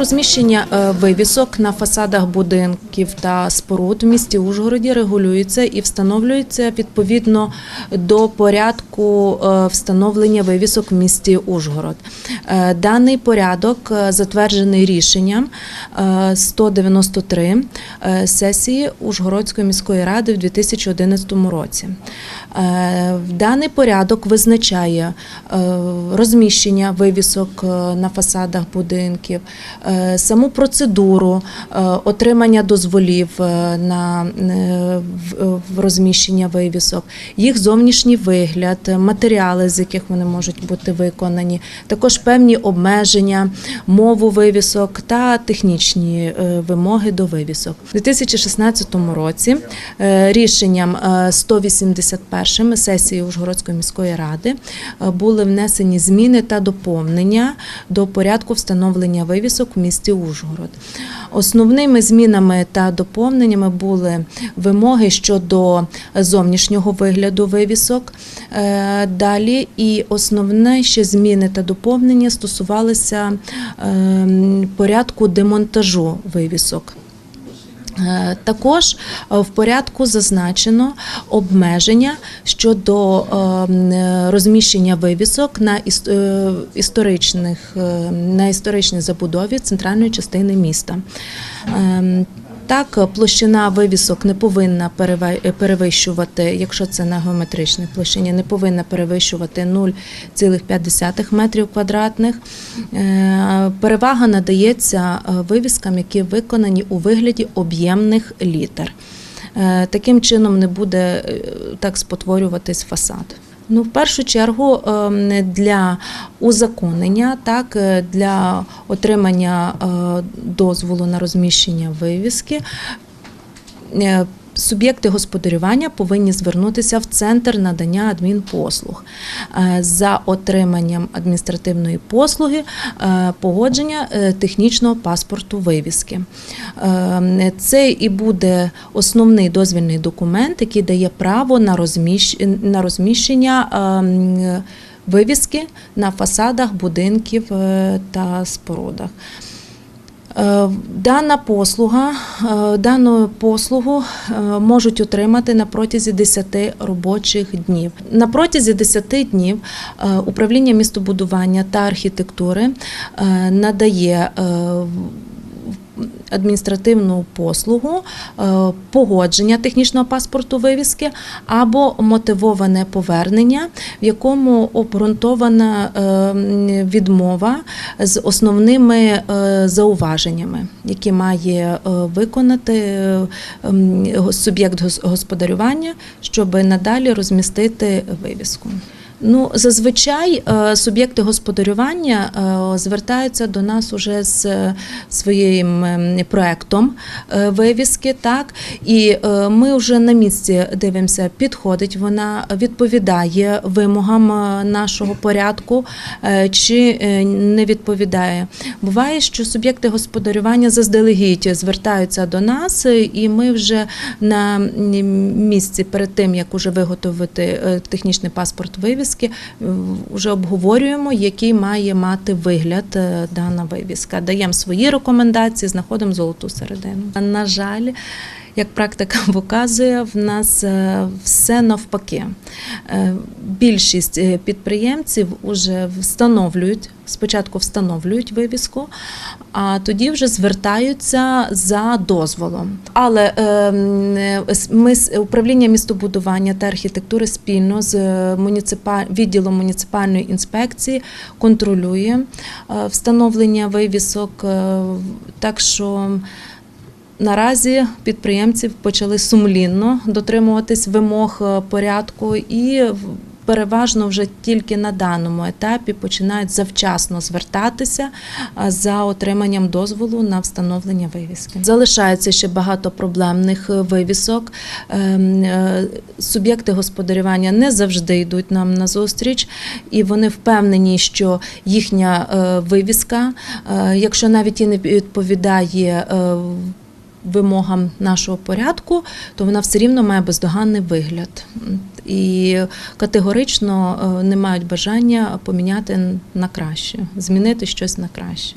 Розміщення е, вивісок на фасадах будинків та споруд в місті Ужгороді регулюється і встановлюється відповідно до порядку е, встановлення вивісок в місті Ужгород. Е, Даний порядок затверджений рішенням е, 193 е, сесії Ужгородської міської ради в 2011 році. Даний порядок визначає розміщення вивісок на фасадах будинків, саму процедуру е, отримання дозволів е, на е, розміщення вивісок, їх зовнішній вигляд, е, матеріали, з яких вони можуть бути виконані, також певні обмеження, мову вивісок та технічні е, вимоги до вивісок. У 2016 році е, рішенням е, 181 сесії Ужгородської міської ради е, були внесені зміни та доповнення до порядку встановлення вивісок місті Ужгород. Основними змінами та доповненнями були вимоги щодо зовнішнього вигляду вивісок. Е, Далі і основне ще зміни та доповнення стосувалися ем, порядку демонтажу вивісок. Е, Також е, в порядку зазначено обмеження щодо ем, е, розміщення вивісок на історичних на історичній забудові центральної частини міста. Так, площина вивісок не повинна перевищувати, якщо це на геометричній площині, не повинна перевищувати 0,5 метрів квадратних. Е, Перевага надається е, вивіскам, які виконані у вигляді об'ємних літер. Е, Таким чином не буде е, так спотворюватись фасад. Ну, в першу чергу ем, для узаконення, так е, для отримання е, дозволу на розміщення вивіски. Суб'єкти господарювання повинні звернутися в центр надання адмінпослуг Е, за отриманням адміністративної послуги е, погодження е, технічного паспорту вивіски. Це і буде основний дозвільний документ, який дає право на розміщ- на розміщення. ем, Вивіски на фасадах будинків та спорудах. Е, Дана послуга, е, дану послугу е, можуть отримати на протязі 10 робочих днів. На протязі 10 днів управління містобудування та архітектури надає адміністративну послугу е, погодження технічного паспорту вивіски або мотивоване повернення, в якому обґрунтована е, відмова з основними е, зауваженнями, які має виконати суб'єкт господарювання, щоб надалі розмістити вивіску. Ну, зазвичай е, суб'єкти господарювання е, звертаються до нас уже з е, своїм ем, проектом вивіски, так і ми вже на місці дивимося, підходить вона, відповідає вимогам нашого порядку чи не відповідає. Буває, що суб'єкти господарювання заздалегідь звертаються до нас, і ми вже на місці перед тим, як уже виготовити технічний паспорт вивіски, е, вже обговорюємо, який має мати вигляд е, дана вивіска. Даємо свої рекомендації, знаходимо золоту середину. На жаль, як практика показує, в нас е, все навпаки. Е, Більшість е, підприємців вже встановлюють, спочатку встановлюють вивіску, а тоді вже звертаються за дозволом. Але ми управління містобудування та архітектури спільно з відділом муніципальної інспекції контролює встановлення вивісок. Так що Наразі підприємці почали сумлінно дотримуватись вимог е, порядку і переважно вже тільки на даному етапі починають завчасно звертатися е, за отриманням дозволу на встановлення вивіски. Залишається ще багато проблемних е, вивісок. Ем, Суб'єкти господарювання не завжди йдуть нам на зустріч, і вони впевнені, що їхня вивіска, якщо навіть і не відповідає вимогам нашого порядку, то вона все рівно має бездоганний вигляд. І категорично е, не мають бажання поміняти на краще, змінити щось на краще.